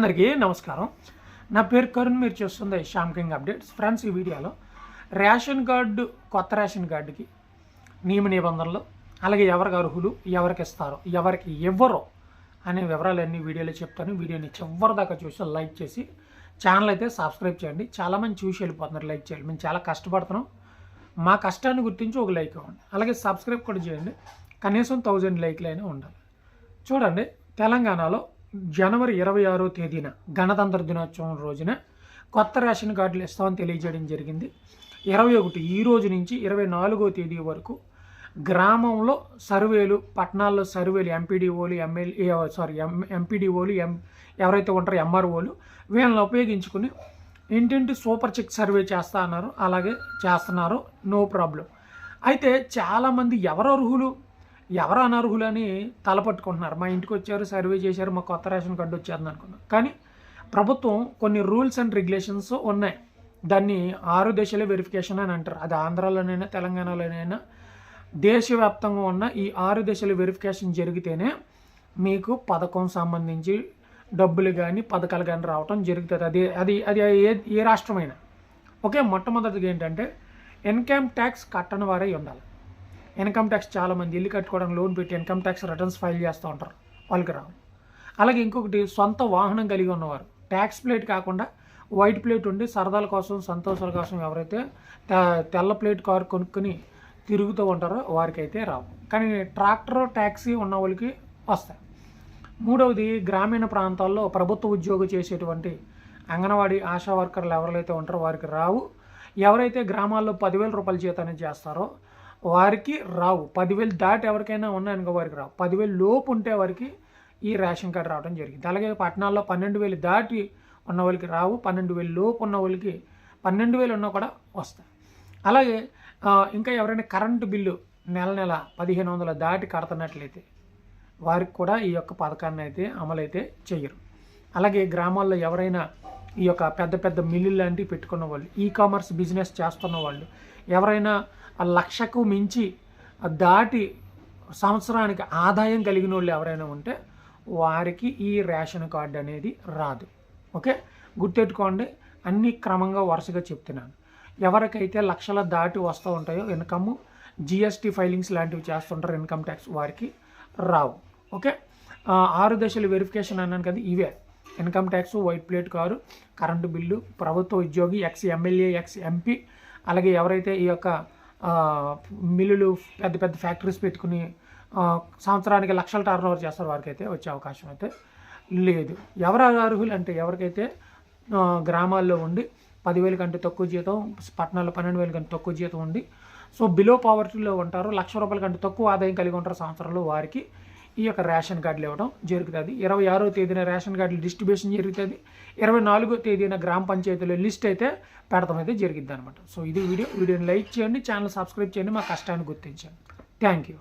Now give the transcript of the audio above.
అందరికీ నమస్కారం. నా పేరు కరుణ్ మీరు చూస్తుంది శ్యామ్ కింగ్ అప్డేట్స్. ఫ్రెండ్స్ ఈ వీడియోలో రేషన్ కార్డు కొత్త రేషన్ కార్డుకి నియమ నిబంధనలు అలాగే ఎవరికి అర్హులు ఎవరికి ఇస్తారు ఎవరికి ఇవ్వరు అనే వివరాలన్నీ వీడియోలో చెప్తాను. వీడియోని చివరి దాకా చూసి లైక్ చేసి ఛానల్ అయితే సబ్స్క్రైబ్ చేయండి. చాలామంది చూసి వెళ్ళిపోతున్నారు లైక్ చేయాలి. మేము చాలా కష్టపడుతున్నాం. మా కష్టాన్ని గుర్తించి ఒక లైక్ ఇవ్వండి. అలాగే సబ్స్క్రైబ్ కూడా చేయండి. కనీసం థౌజండ్ లైక్లు అయినా ఉండాలి. చూడండి తెలంగాణలో జనవరి ఇరవై ఆరో తేదీన గణతంత్ర దినోత్సవం రోజున కొత్త రేషన్ కార్డులు ఇస్తామని తెలియజేయడం జరిగింది. ఇరవై ఒకటి ఈ రోజు నుంచి ఇరవై నాలుగో తేదీ వరకు గ్రామంలో సర్వేలు పట్టణాల్లో సర్వేలు ఎంపీడీఓలు ఎమ్మెల్యే సారీ ఎం ఎంపీడీఓలు ఎం ఎవరైతే ఉంటారో ఎంఆర్ఓలు వీళ్ళని ఉపయోగించుకుని ఇంటింటి సూపర్ చెక్ సర్వే చేస్తా అన్నారు. అలాగే చేస్తున్నారు. No problem. అయితే చాలామంది ఎవరు అర్హులు ఎవరు అనర్హులని తలపట్టుకుంటున్నారు మా ఇంటికి వచ్చారు సర్వే చేశారు మా కొత్త రేషన్ కార్డు వచ్చేది అనుకున్నాం కానీ ప్రభుత్వం కొన్ని రూల్స్ అండ్ రెగ్యులేషన్స్ ఉన్నాయి. దాన్ని ఆరు దశల వెరిఫికేషన్ అని అంటారు. అది ఆంధ్రాలోనైనా తెలంగాణలోనైనా దేశవ్యాప్తంగా ఉన్న ఈ ఆరు దశల వెరిఫికేషన్ జరిగితేనే మీకు పథకం సంబంధించి డబ్బులు కానీ పథకాలు కానీ రావటం జరుగుతుంది. అది అది అది ఏ ఏ రాష్ట్రమైనా. ఓకే మొట్టమొదటిగా ఏంటంటే ఇన్కమ్ ట్యాక్స్ కట్టని వారే ఉండాలి. ఇన్కమ్ ట్యాక్స్ చాలామంది ఇల్లు కట్టుకోవడానికి లోన్ పెట్టి ఇన్కమ్ ట్యాక్స్ రిటర్న్స్ ఫైల్ చేస్తూ ఉంటారు. వాళ్ళకి రావు. అలాగే ఇంకొకటి సొంత వాహనం కలిగి ఉన్నవారు. ట్యాక్స్ ప్లేట్ కాకుండా వైట్ ప్లేట్ ఉండి సరదాల కోసం సంతోషాల కోసం ఎవరైతే తెల్ల ప్లేట్ కారు కొనుక్కొని తిరుగుతూ ఉంటారో వారికైతే రావు. కానీ ట్రాక్టర్ ట్యాక్సీ ఉన్న వాళ్ళకి వస్తాయి. మూడవది గ్రామీణ ప్రాంతాల్లో ప్రభుత్వ ఉద్యోగం చేసేటువంటి అంగన్వాడీ ఆశా వర్కర్లు ఎవరైతే ఉంటారో వారికి రావు. ఎవరైతే గ్రామాల్లో పదివేల రూపాయల జీతాన్ని చేస్తారో వారికి రావు. పదివేలు దాటి ఎవరికైనా ఉన్నాయనుకో వారికి రావు. పదివేలు లోపు ఉంటే వారికి ఈ రేషన్ కార్డు రావడం జరిగింది. అలాగే పట్టణాల్లో పన్నెండు వేలు దాటి ఉన్న వాళ్ళకి రావు. పన్నెండు వేలు లోపు ఉన్న వాళ్ళకి పన్నెండు వేలు ఉన్నా కూడా వస్తాయి. అలాగే ఇంకా ఎవరైనా కరెంటు బిల్లు నెల నెల పదిహేను వందల దాటి కడుతున్నట్లయితే వారికి కూడా ఈ యొక్క పథకాన్ని అయితే అమలైతే చేయరు. అలాగే గ్రామాల్లో ఎవరైనా ఈ యొక్క పెద్ద పెద్ద మిల్లు లాంటివి పెట్టుకున్న వాళ్ళు ఈ కామర్స్ బిజినెస్ చేస్తున్న వాళ్ళు ఎవరైనా ఆ లక్షకు మించి దాటి సంవత్సరానికి ఆదాయం కలిగిన వాళ్ళు ఎవరైనా ఉంటే వారికి ఈ రేషన్ కార్డు అనేది రాదు. ఓకే? గుర్తెట్టుకోండి అన్ని క్రమంగా వరుసగా చెప్తున్నాను. ఎవరికైతే లక్షల దాటి వస్తూ ఉంటాయో ఇన్కమ్ జిఎస్టీ ఫైలింగ్స్ లాంటివి చేస్తుంటారు ఇన్కమ్ ట్యాక్స్ వారికి రావు. ఓకే? ఆరు దశల వెరిఫికేషన్ అన్నాను కదా ఇవే. Income tax white plate car current bill ప్రభుత్వ ఉద్యోగి ఎక్స్ ఎమ్మెల్యే ఎక్స్ ఎంపీ అలాగే ఎవరైతే ఈ యొక్క మిల్లులు పెద్ద పెద్ద ఫ్యాక్టరీస్ పెట్టుకుని సంవత్సరానికి లక్షల టర్న్ ఓవర్ చేస్తారు వారికి అయితే వచ్చే అవకాశం అయితే లేదు. ఎవరు అర్హులు అంటే ఎవరికైతే గ్రామాల్లో ఉండి పదివేల కంటే తక్కువ జీతం పట్టణాల్లో పన్నెండు వేల కంటే తక్కువ జీతం ఉండి సో బిలో పావర్టీలో ఉంటారు లక్ష రూపాయల కంటే తక్కువ ఆదాయం కలిగి ఉంటారు సంవత్సరంలో వారికి. ఈ యొక్క రేషన్ కార్డులు ఇవ్వడం జరుగుతుంది. ఇరవై ఆరో తేదీన రేషన్ కార్డులు డిస్ట్రిబ్యూషన్ జరుగుతుంది. ఇరవై నాలుగో తేదీన గ్రామ పంచాయతీలో లిస్ట్ అయితే పెడతాం అయితే జరిగిద్ది అనమాట సో ఇది వీడియో. వీడియోని లైక్ చేయండి ఛానల్ సబ్స్క్రైబ్ చేయండి మా కష్టాన్ని గుర్తించండి. Thank you.